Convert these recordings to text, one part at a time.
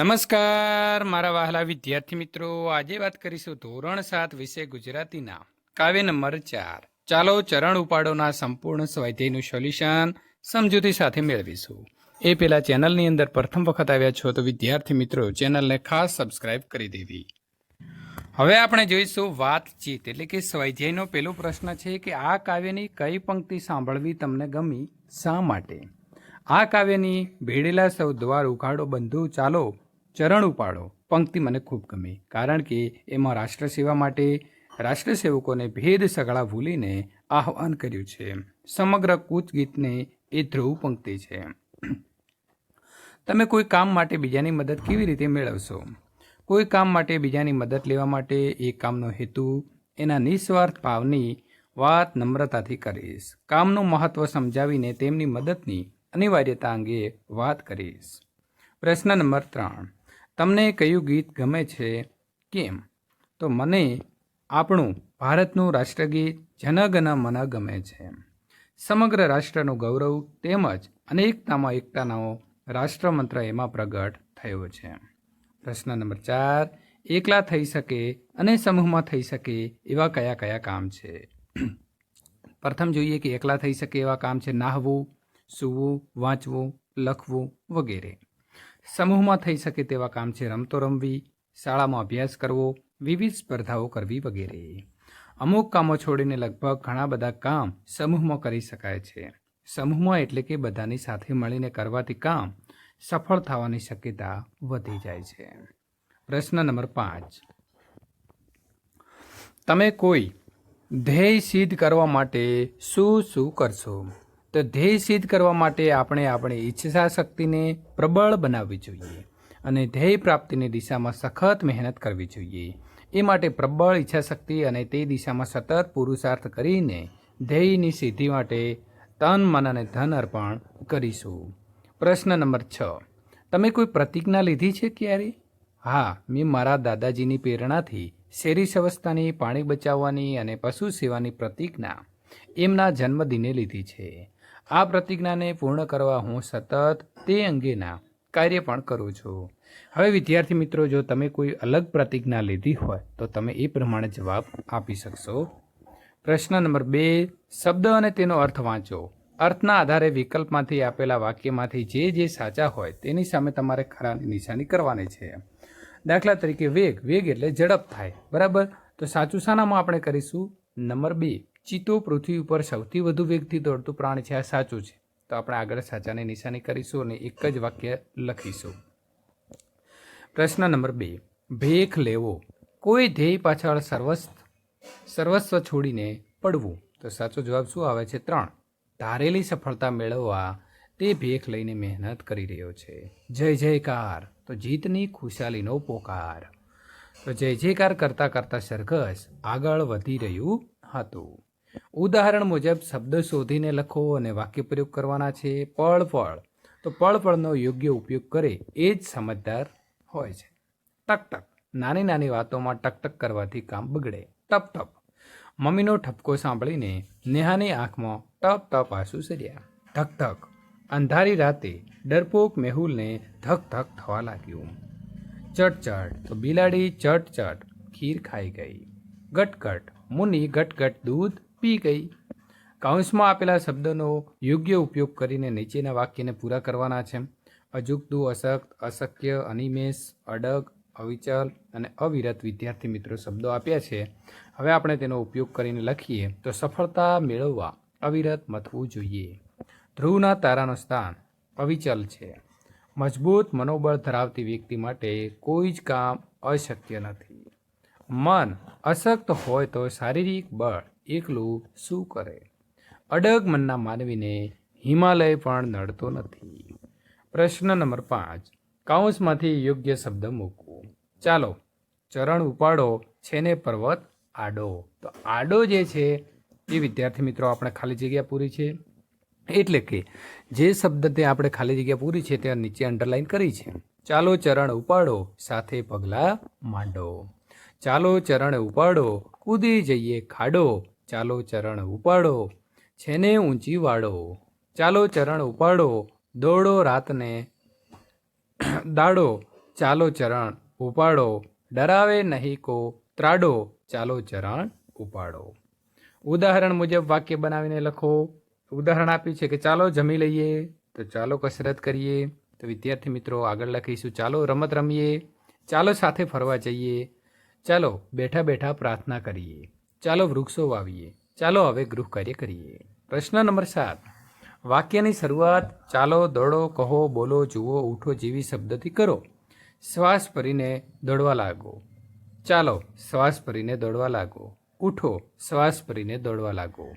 નમસ્કાર, મારા વહાલા વિદ્યાર્થી મિત્રો. આજે વાત કરીશું ધોરણ સાત વિશે ગુજરાતીના. કાવ્ય નંબર ચાર. ચાલો ચરણ ઉપાડોના સંપૂર્ણ સ્વાધ્યાયનું સોલ્યુશન સમજૂતી સાથે મેળવીશું. એ પહેલાં ચેનલની અંદર પ્રથમ વખત આવ્યા છો તો વિદ્યાર્થી મિત્રો, ચેનલને ખાસ સબસ્ક્રાઇબ કરી દેવી. હવે આપણે જોઈશું વાતચીત, એટલે કે સ્વાધ્યાયનો પેલો પ્રશ્ન છે કે આ કાવ્યની કઈ પંક્તિ સાંભળવી તમને ગમી? શા માટે? આ કાવ્યની ભેળેલા સૌ દ્વાર ઉઘાડો બંધુ ચાલો ચરણ ઉપાડો. પંક્તિ મને ખૂબ ગમી, કારણ કે એમાં રાષ્ટ્ર સેવા માટે રાષ્ટ્ર સેવકોને ભેદ સગળા ભૂલીને આહવાન કર્યું છે. સમગ્ર કૂચ ગીતને એ ધ્રુવ પંક્તિ છે. તમે કોઈ કામ માટે બીજાની મદદ કેવી રીતે મેળવશો? કોઈ કામ માટે બીજાની મદદ લેવા માટે એ કામનો હેતુ એના નિસ્વાર્થ ભાવની વાત નમ્રતાથી કરીશ. કામનું મહત્વ સમજાવીને તેમની મદદની અનિવાર્યતા અંગે વાત કરીશ. પ્રશ્ન નંબર ત્રણ. તમને કયું ગીત ગમે છે, કેમ? તો મને આપણું ભારતનું રાષ્ટ્રગીત જનગણ મન ગમે છે. સમગ્ર રાષ્ટ્રનું ગૌરવ તેમજ અનેકતામાં એકતાનો રાષ્ટ્રમંત્ર એમાં પ્રગટ થયો છે. પ્રશ્ન નંબર ચાર, એકલા થઈ શકે અને સમૂહમાં થઈ શકે એવા કયા કયા કામ છે? પ્રથમ જોઈએ કે એકલા થઈ શકે એવા કામ છે, નાહવું, સૂવું, વાંચવું, લખવું વગેરે. સમૂહમાં થઈ શકે તેવા કામ છે રમતો રમવી, શાળામાં અભ્યાસ કરવો, વિવિધ સ્પર્ધાઓ કરવી વગેરે. અમુક કામો છોડીને લગભગ ઘણા બધા કામ સમૂહમાં કરી શકાય છે. સમૂહમાં એટલે કે બધાની સાથે મળીને કરવાથી કામ સફળ થવાની શક્યતા વધી જાય છે. પ્રશ્ન નંબર પાંચ. તમે કોઈ ધ્યેય સિદ્ધ કરવા માટે શું શું કરશો? તો ધ્યેય સિદ્ધ કરવા માટે આપણે આપણી ઈચ્છા શક્તિને પ્રબળ બનાવવી જોઈએ અને ધ્યેય પ્રાપ્તિની દિશામાં સખત મહેનત કરવી જોઈએ. એ માટે પ્રબળ ઈચ્છા શક્તિ અને તે દિશામાં સતત પુરુષાર્થ કરીને ધ્યેયની સિદ્ધિ માટે તન, મન અને ધન અર્પણ કરીશું. પ્રશ્ન નંબર છ. તમે કોઈ પ્રતિજ્ઞા લીધી છે ક્યારે? હા, મેં મારા દાદાજીની પ્રેરણાથી શેરી સંવસ્થાની, પાણી બચાવવાની અને પશુ સેવાની પ્રતિજ્ઞા એમના જન્મદિને લીધી છે. આ પ્રતિજ્ઞાને પૂર્ણ કરવા હું સતત તે અંગેના કાર્ય પણ કરું છું. હવે વિદ્યાર્થી મિત્રો, જો તમે કોઈ અલગ પ્રતિજ્ઞા લીધી હોય, તો તમે એ પ્રમાણે જવાબ આપી શકશો. પ્રશ્ન નંબર બે, શબ્દ અને તેનો અર્થ વાંચો. અર્થના આધારે વિકલ્પમાંથી આપેલા વાક્યમાંથી જે જે સાચા હોય, તેની સામે તમારે ખરાની નિશાની કરવાની છે. દાખલા તરીકે વેગ વેગ એટલે ઝડપ થાય, બરાબર? તો સાચું શાનામાં આપણે કરીશું? નંબર બે ચિત્તો પૃથ્વી ઉપર સૌથી વધુ વેગથી દોડતું પ્રાણી છે, આ સાચું છે. તો આપણે આગળ સાચાની નિશાની કરીશું અને એક જ વાક્ય લખીશું. પ્રશ્ન નંબર બે. ભેખ લેવો. કોઈ ધ્યેય પાછળ સર્વસ્વ સર્વસ્વ છોડીને પડવું. તો સાચો જવાબ શું આવે છે? ત્રણ. ધારેલી સફળતા મેળવવા તે ભેખ લઈને મહેનત કરી રહ્યો છે. જય જયકાર. તો જીતની ખુશાલીનો પોકાર. તો જય જયકાર કરતાં કરતાં સરઘસ આગળ વધી રહ્યું હતું. ઉદાહરણ મુજબ, શબ્દ શોધીને લખો અને વાક્ય પ્રયોગ કરવાના છે, પળ પળ. તો પળ પળનો યોગ્ય ઉપયોગ કરે એ જ સમજદાર હોય છે. ટક ટક. નાની નાની વાતોમાં ટક ટક કરવાથી કામ બગડે. ટપ ટપ. મમ્મીનો ઠપકો સાંભળીને નેહાની આંખમાં ટપ ટપ આંસુ સર્યા. ધક ધક અંધારી રાતે ડરપોક મેહુલને ધક ધક થવા લાગ્યું. ચટ ચટ. તો બિલાડી ચટ ચટ ખીર ખાઈ ગઈ. ગટગટ. મુનિ ગટગટ દૂધ પી ગઈ. કૌંસમાં આપેલા શબ્દનો યોગ્ય ઉપયોગ કરીને નીચેના વાક્યને પૂરા કરવાના છે. અજુગતું, અશક્ત, અશક્ય, અનિમેષ, અડગ, અવિચલ અને અવિરત વિદ્યાર્થી મિત્રો શબ્દો આપ્યા છે. હવે આપણે તેનો ઉપયોગ કરીને લખીએ. તો સફળતા મેળવવા અવિરત મથવું જોઈએ. ધ્રુવના તારાનું સ્થાન અવિચલ છે. મજબૂત મનોબળ ધરાવતી વ્યક્તિ માટે કોઈ જ કામ અશક્ય નથી. મન અશક્ત હોય તો શારીરિક બળ એકલું શું કરે? અડગ મનના માનવીને હિમાલય પણ નડતો નથી. પ્રશ્ન નંબર પાંચ. કાઉન્સમાંથી યોગ્ય શબ્દ મૂકવો. ચાલો, ચરણ ઉપાડો છે ને પર્વત આડો. તો આડો જે છે એ વિદ્યાર્થી મિત્રો આપણે ખાલી જગ્યા પૂરી છે. એટલે કે જે શબ્દ તે આપણે ખાલી જગ્યા પૂરી છે તે નીચે અંડરલાઈન કરી છે. ચાલો ચરણ ઉપાડો, સાથે પગલાં માંડો. ચાલો ચરણ ઉપાડો. કૂદી જઈએ ખાડો. ચાલો ચરણ ઉપાડો. છેને ઊંચી વાળો ચાલો ચરણ ઉપાડો. દોડો રાતને. દાડો. ચાલો ચરણ ઉપાડો. ડરાવે નહીં કો ત્રાડો. ચાલો ચરણ ઉપાડો. ઉદાહરણ મુજબ વાક્ય બનાવીને લખો. ઉદાહરણ આપ્યું છે કે ચાલો જમી લઈએ. તો ચાલો કસરત કરીએ. તો વિદ્યાર્થી મિત્રો આગળ લખીશું. ચાલો રમત રમીએ. ચાલો સાથે ફરવા જઈએ. ચાલો બેઠા બેઠા પ્રાર્થના કરીએ. ચાલો વૃક્ષો વાવીએ. ચાલો હવે ગૃહ કાર્ય કરીએ. પ્રશ્ન નંબર સાત. વાક્યની શરૂઆત ચાલો, દોડો, કહો, બોલો, જુઓ, ઉઠો જેવી શબ્દથી કરો. શ્વાસ ભરીને દોડવા લાગો. ચાલો, શ્વાસ ભરીને દોડવા લાગો. ઉઠો, શ્વાસ ભરીને દોડવા લાગો.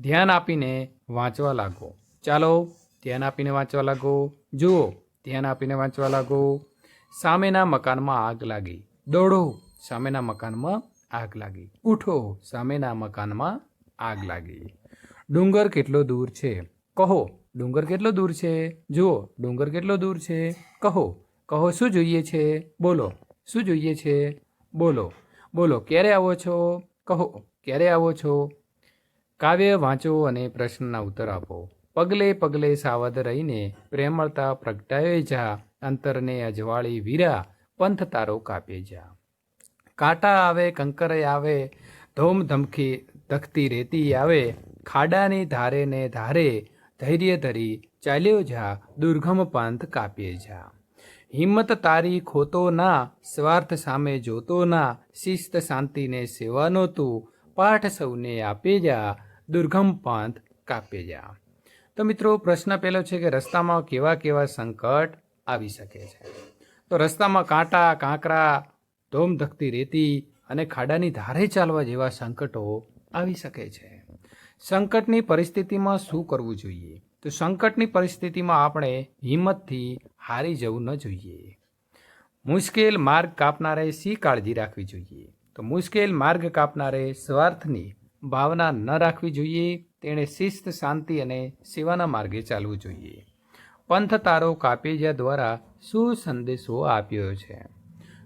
ધ્યાન આપીને વાંચવા લાગો. ચાલો, ધ્યાન આપીને વાંચવા લાગો. જુઓ, ધ્યાન આપીને વાંચવા લાગો. સામેના મકાનમાં આગ લાગી. દોડો. સામેના મકાનમાં આગ લાગી. ઉઠો, સામેના મકાનમાં આગ લાગી. ડુંગર કેટલો દૂર છે? કહો, ડુંગર કેટલો દૂર છે? જુઓ, ડુંગર કેટલો દૂર છે? કહો કહો, શું જોઈએ છે? બોલો, શું જોઈએ છે? બોલો બોલો, ક્યારે આવો છો? કહો, ક્યારે આવો છો? કાવ્ય વાંચો અને પ્રશ્નના ઉત્તર આપો. પગલે પગલે સાવધ રહીને પ્રેમળતા પ્રગટાવે જા, અંતરને અજવાળી વીરા, પંથ તારો કાપે જા. કાંટા આવે, કંકરે આવે, ધોમ ધમકી ધખતી રેતી આવે, ખાડાની ધારે ને ધારે, ધૈર્ય ધરી ચાલ્યો જા, દુર્ગમ પંથ કાપીએ જા. હિંમત તારી ખોતો ના, સ્વાર્થ સામે જોતો ના, શિસ્ત શાંતિને સેવાનો તું, પાઠ સૌને આપે જા, દુર્ગમ પંથ કાપે જા. તો મિત્રો, પ્રશ્ન પહેલો છે કે રસ્તામાં કેવા કેવા સંકટ આવી શકે છે? તો રસ્તામાં કાંટા, કાંકરા ધોમ ધકતી રેતી અને ખાડાની ધારે ચાલવા જેવા સંકટો આવી શકે છે. સંકટની પરિસ્થિતિમાં શું કરવું જોઈએ? તો સંકટની પરિસ્થિતિમાં આપણે હિંમતથી હારી જવું ન જોઈએ. મુશ્કેલ માર્ગ કાપનારે શી કાળજી રાખવી જોઈએ? તો મુશ્કેલ માર્ગ કાપનારે સ્વાર્થની ભાવના ન રાખવી જોઈએ, તેણે શિસ્ત, શાંતિ અને સેવાના માર્ગે ચાલવું જોઈએ. પંથ તારો કાપેજા દ્વારા શું સંદેશો આપ્યો છે?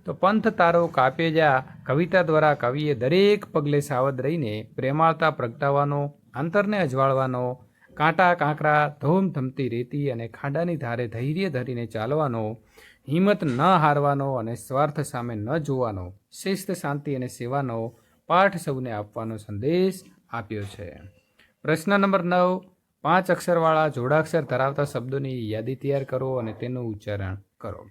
તો પંથ તારો કાપેજા કવિતા દ્વારા કવિએ દરેક પગલે સાવધ રહીને પ્રેમાળતા પ્રગટાવવાનો, અંતરને અજવાળવાનો, કાંટા કાંકરા ધોમ ધમતી રેતી અને ખાડાની ધારે ધૈર્ય ધરીને ચાલવાનો, હિંમત ન હારવાનો અને સ્વાર્થ સામે ન જોવાનો, શિસ્ત, શાંતિ અને સેવાનો પાઠ સૌને આપવાનો સંદેશ આપ્યો છે. પ્રશ્ન નંબર નવ, પાંચ અક્ષરવાળા જોડાક્ષર ધરાવતા શબ્દોની યાદી તૈયાર કરો અને તેનું ઉચ્ચારણ કરો.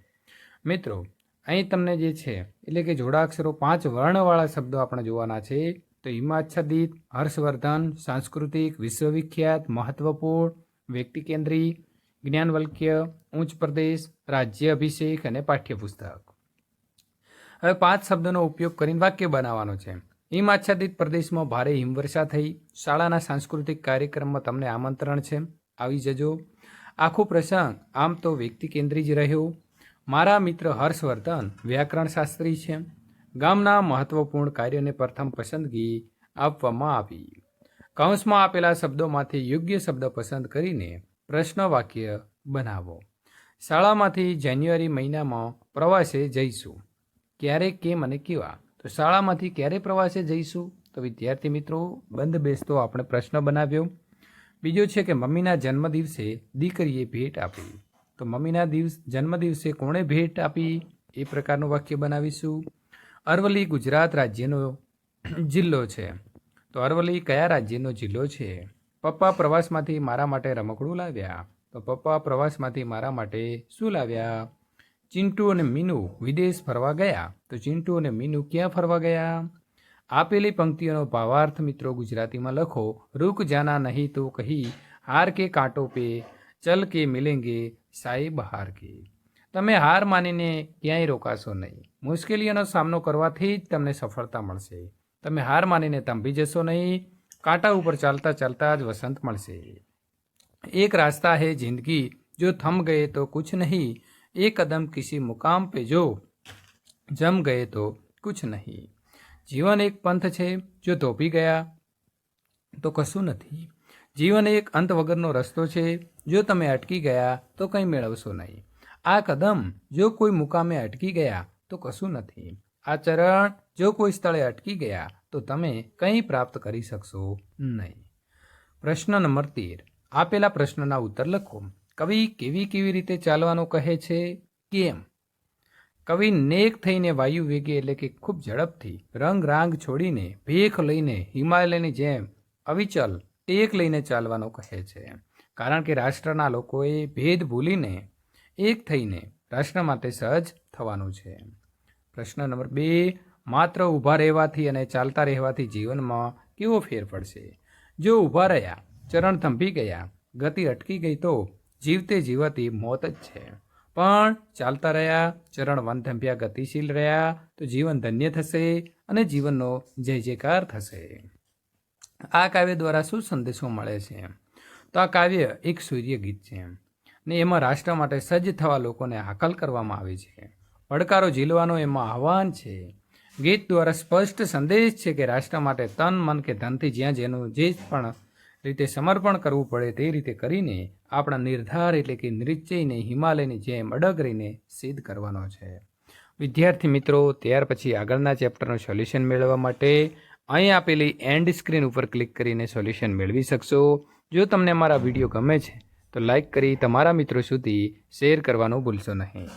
મિત્રો અહીં તમને જે છે, એટલે કે જોડાક્ષરો પાંચ વર્ણવાળા શબ્દો આપણે જોવાના છે, તો હિમાચ્છાદિત, હર્ષવર્ધન, સાંસ્કૃતિક, વિશ્વવિખ્યાત, મહત્વપૂર્ણ વ્યક્તિ કેન્દ્રી જ્ઞાનવલ્ક્ય ઉચ્ચ પ્રદેશ, રાજ્ય અભિષેક અને પાઠ્યપુસ્તક. હવે પાંચ શબ્દોનો ઉપયોગ કરીને વાક્ય બનાવવાનો છે. હિમાચ્છાદિત પ્રદેશમાં ભારે હિમવર્ષા થઈ. શાળાના સાંસ્કૃતિક કાર્યક્રમમાં તમને આમંત્રણ છે. આવી જજો. આખો પ્રસંગ આમ તો વ્યક્તિ કેન્દ્રી જ રહ્યો. મારા મિત્ર હર્ષવર્ધન વ્યાકરણ શાસ્ત્રી છે. ગામના મહત્વપૂર્ણ કાર્યને પ્રથમ પસંદગી આપવામાં આવી. કૌંસમાં આપેલા શબ્દોમાંથી યોગ્ય શબ્દ પસંદ કરીને પ્રશ્ન વાક્ય બનાવો. શાળામાંથી જાન્યુઆરી મહિનામાં પ્રવાસે જઈશું. ક્યારે, કેમ અને કેવા? તો શાળામાંથી ક્યારે પ્રવાસે જઈશું? તો વિદ્યાર્થી મિત્રો બંધ બેસતો આપણે પ્રશ્ન બનાવ્યો. બીજો છે કે મમ્મીના જન્મદિવસે દીકરીએ ભેટ આપી. તો મમ્મીના દિવસ, જન્મદિવસે કોણે ભેટ આપી? એ પ્રકારનું વાક્ય બનાવીશું. અરવલ્લી ગુજરાત રાજ્યનો જિલ્લો છે. તો અરવલ્લી કયા રાજ્યનો જિલ્લો છે? પપ્પા પ્રવાસમાંથી મારા માટે રમકડું લાવ્યા. તો પપ્પા પ્રવાસમાંથી મારા માટે શું લાવ્યા? ચિંટુ અને મીનુ વિદેશ ફરવા ગયા. તો ચિંટુ અને મીનુ ક્યાં ફરવા ગયા? આપેલી પંક્તિઓનો ભાવાર્થ મિત્રો ગુજરાતીમાં લખો. રૂક જાના નહીં તો કહી, હાર કે કાંટો પે, ચલ કે મિલેંગે સાઈ બહાર કે તમે હાર માનીને ક્યાંય રોકાશો નહીં. મુશ્કેલીઓનો સામનો કરવાથી જ તમને સફળતા મળશે. તમે હાર માનીને તંભી જશો નહીં. કાંટા ઉપર ચાલતા ચાલતા જ વસંત મળશે. એક રાસ્તા હે જિંદગી, જો થમ ગયે તો કુછ નહીં. એક કદમ કિસી મુકામ પે જો જમ ગયે તો કુછ નહીં. જીવન એક પંથ છે, જો ધોપી ગયા તો કશું નથી. જીવન એક અંત વગરનો રસ્તો છે જો તમે અટકી ગયા, તો કંઈ મેળવશો નહીં. આ કદમ જો કોઈ મુકામે અટકી ગયા, તો કશું નથી. આ ચરણ જો કોઈ સ્થળે અટકી ગયા, તો તમે કંઈ પ્રાપ્ત કરી શકશો નહીં. પ્રશ્ન નંબર તેર. આપેલા પ્રશ્નના ઉત્તર લખો. કવિ કેવી કેવી રીતે ચાલવાનું કહે છે? કેમ? કવિ નેક થઈને વાયુ વેગે એટલે કે ખૂબ ઝડપથી રંગ રાંગ છોડીને ભેખ લઈને હિમાલયની જેમ અવિચલ ટેક લઈને ચાલવાનું કહે છે. કારણ કે રાષ્ટ્રના લોકોએ ભેદ ભૂલીને એક થઈને રાષ્ટ્ર માટે સહજ થવાનું છે. પ્રશ્ન નંબર બે, માત્ર ઊભા રહેવાથી અને ચાલતા રહેવાથી જીવનમાં કેવો ફેર પડશે? જો ઊભા રહ્યા, ચરણ થંભી ગયા, ગતિ અટકી ગઈ તો જીવતે જીવતી મોત જ છે. પણ ચાલતા રહ્યા, ચરણ વન થંભ્યા ગતિશીલ રહ્યા, તો જીવન ધન્ય થશે અને જીવનનો જય જયકાર થશે. આ કાવ્ય દ્વારા શું સંદેશો મળે છે? તો આ કાવ્ય એક સૂર્ય ગીત છે એમ. ને એમાં રાષ્ટ્ર માટે સજ્જ થવા લોકોને હાકલ કરવામાં આવે છે. પડકારો ઝીલવાનો એમાં આહવાન છે. ગીત દ્વારા સ્પષ્ટ સંદેશ છે કે રાષ્ટ્ર માટે તન, મન કે ધનથી જ્યાં જેનું જે પણ રીતે સમર્પણ કરવું પડે તે રીતે કરીને આપણા નિર્ધાર એટલે કે નિશ્ચયને હિમાલયની જેમ અડગ રહીને સિદ્ધ કરવાનો છે. વિદ્યાર્થી મિત્રો, ત્યાર પછી આગળના ચેપ્ટરનું સોલ્યુશન મેળવવા માટે અહીં આપેલી એન્ડ સ્ક્રીન ઉપર ક્લિક કરીને સોલ્યુશન મેળવી શકશો. જો તમને મારા વીડિયો ગમે છે, તો લાઈક કરી તમારા મિત્રો સુધી શેર કરવાનું ભૂલશો નહીં.